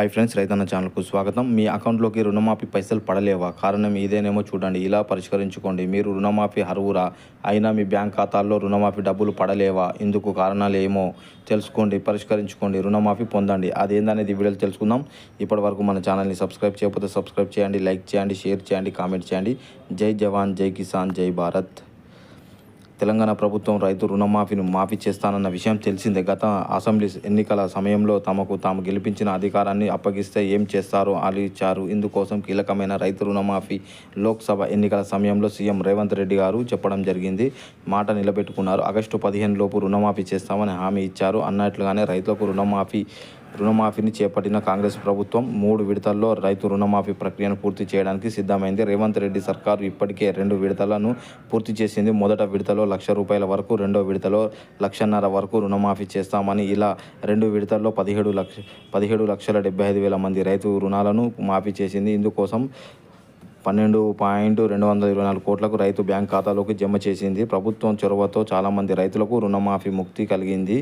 Hi friends రైతన్న ఛానల్కు స్వాగతం. మీ అకౌంట్లోకి రుణమాఫీ పైసలు పడలేవా? కారణం ఇదేనేమో చూడండి. ఇలా పరిష్కరించుకోండి. మీరు రుణమాఫీ అర్హురా? అయినా మీ బ్యాంక్ ఖాతాల్లో రుణమాఫీ డబ్బులు పడలేవా? ఇందుకు కారణాలు ఏమో తెలుసుకోండి పరిష్కరించుకోండి రుణమాఫీ పొందండి. అదేందనేది ఈ తెలుసుకుందాం. ఇప్పటి వరకు మన ఛానల్ని సబ్స్క్రైబ్ చేయకపోతే సబ్స్క్రైబ్ చేయండి లైక్ చేయండి షేర్ చేయండి కామెంట్ చేయండి. జై జవాన్ జై కిసాన్ జై భారత్. తెలంగాణ ప్రభుత్వం రైతు రుణమాఫీని మాఫీ చేస్తానన్న విషయం తెలిసిందే. గత అసెంబ్లీ ఎన్నికల సమయంలో తమకు తాము గెలిపించిన అధికారాన్ని అప్పగిస్తే ఏం చేస్తారో ఆలోచించారు. ఇందుకోసం కీలకమైన రైతు రుణమాఫీ లోక్సభ ఎన్నికల సమయంలో సీఎం రేవంత్ రెడ్డి గారు చెప్పడం జరిగింది. మాట నిలబెట్టుకున్నారు. ఆగస్టు పదిహేను లోపు రుణమాఫీ చేస్తామని హామీ ఇచ్చారు. అన్నట్లుగానే రైతులకు రుణమాఫీ రుణమాఫీని చేపట్టిన కాంగ్రెస్ ప్రభుత్వం మూడు విడతల్లో రైతు రుణమాఫీ ప్రక్రియను పూర్తి చేయడానికి సిద్ధమైంది. రేవంత్ రెడ్డి సర్కారు ఇప్పటికే రెండు విడతలను పూర్తి చేసింది. మొదట విడతలో లక్ష రూపాయల వరకు రెండో విడతలో లక్షన్నర వరకు రుణమాఫీ చేస్తామని ఇలా రెండు విడతల్లో పదిహేడు లక్ష పదిహేడు లక్షల డెబ్బై ఐదు వేల మంది రైతు రుణాలను మాఫీ చేసింది. ఇందుకోసం పన్నెండు పాయింట్ రెండు వందల ఇరవై నాలుగు కోట్లకు రైతు బ్యాంక్ ఖాతాలోకి జమ చేసింది. ప్రభుత్వం చొరవతో చాలామంది రైతులకు రుణమాఫీ ముక్తి కలిగింది.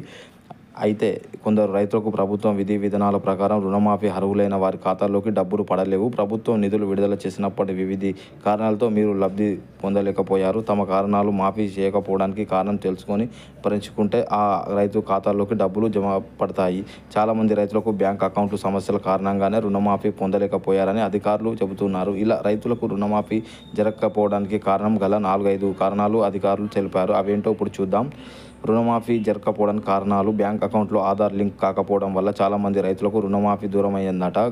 అయితే కొందరు రైతులకు ప్రభుత్వం విధి విధానాల ప్రకారం రుణమాఫీ అర్హులైన వారి ఖాతాల్లోకి డబ్బులు పడలేవు. ప్రభుత్వం నిధులు విడుదల చేసినప్పటి వివిధ కారణాలతో మీరు లబ్ధి పొందలేకపోయారు. తమ కారణాలు మాఫీ చేయకపోవడానికి కారణం తెలుసుకొని పరించుకుంటే ఆ రైతు ఖాతాల్లోకి డబ్బులు జమ పడతాయి. చాలామంది రైతులకు బ్యాంక్ అకౌంట్లు సమస్యల కారణంగానే రుణమాఫీ పొందలేకపోయారని అధికారులు చెబుతున్నారు. ఇలా రైతులకు రుణమాఫీ జరగకపోవడానికి కారణం గల నాలుగైదు కారణాలు అధికారులు తెలిపారు. అవేంటో ఇప్పుడు చూద్దాం. రుణమాఫీ జరగకపోవడానికి కారణాలు బ్యాంక్ అకౌంట్లో ఆధార్ లింక్ కాకపోవడం వల్ల చాలామంది రైతులకు రుణమాఫీ దూరం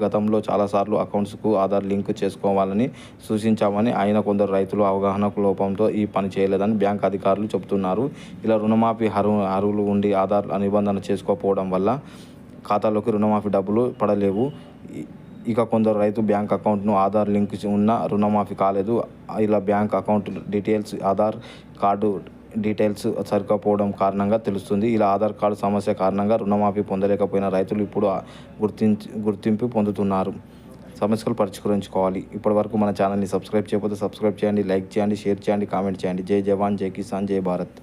గతంలో చాలాసార్లు అకౌంట్స్కు ఆధార్ లింక్ చేసుకోవాలని సూచించామని ఆయన కొందరు రైతులు అవగాహన లోపంతో ఈ పని చేయలేదని బ్యాంక్ అధికారులు చెబుతున్నారు. ఇలా రుణమాఫీ అర్హు అరువులు ఉండి ఆధార్ నిబంధన చేసుకోకపోవడం వల్ల ఖాతాలోకి రుణమాఫీ డబ్బులు పడలేవు. ఇక కొందరు రైతు బ్యాంక్ అకౌంట్ను ఆధార్ లింక్ ఉన్న రుణమాఫీ కాలేదు. ఇలా bank account details Aadhaar card details సరిపోవడం కారణంగా తెలుస్తుంది. ఇలా ఆధార్ కార్డు సమస్య కారణంగా రుణమాఫీ పొందలేకపోయిన రైతులు ఇప్పుడు గుర్తించి గుర్తింపు పొందుతున్నారు. సమస్యలు పరిష్కరించుకోవాలి. ఇప్పటివరకు మన ఛానల్ని సబ్స్క్రైబ్ చేయకపోతే సబ్స్క్రైబ్ చేయండి లైక్ చేయండి షేర్ చేయండి కామెంట్ చేయండి. జై జవాన్ జై కిసాన్ జై భారత్.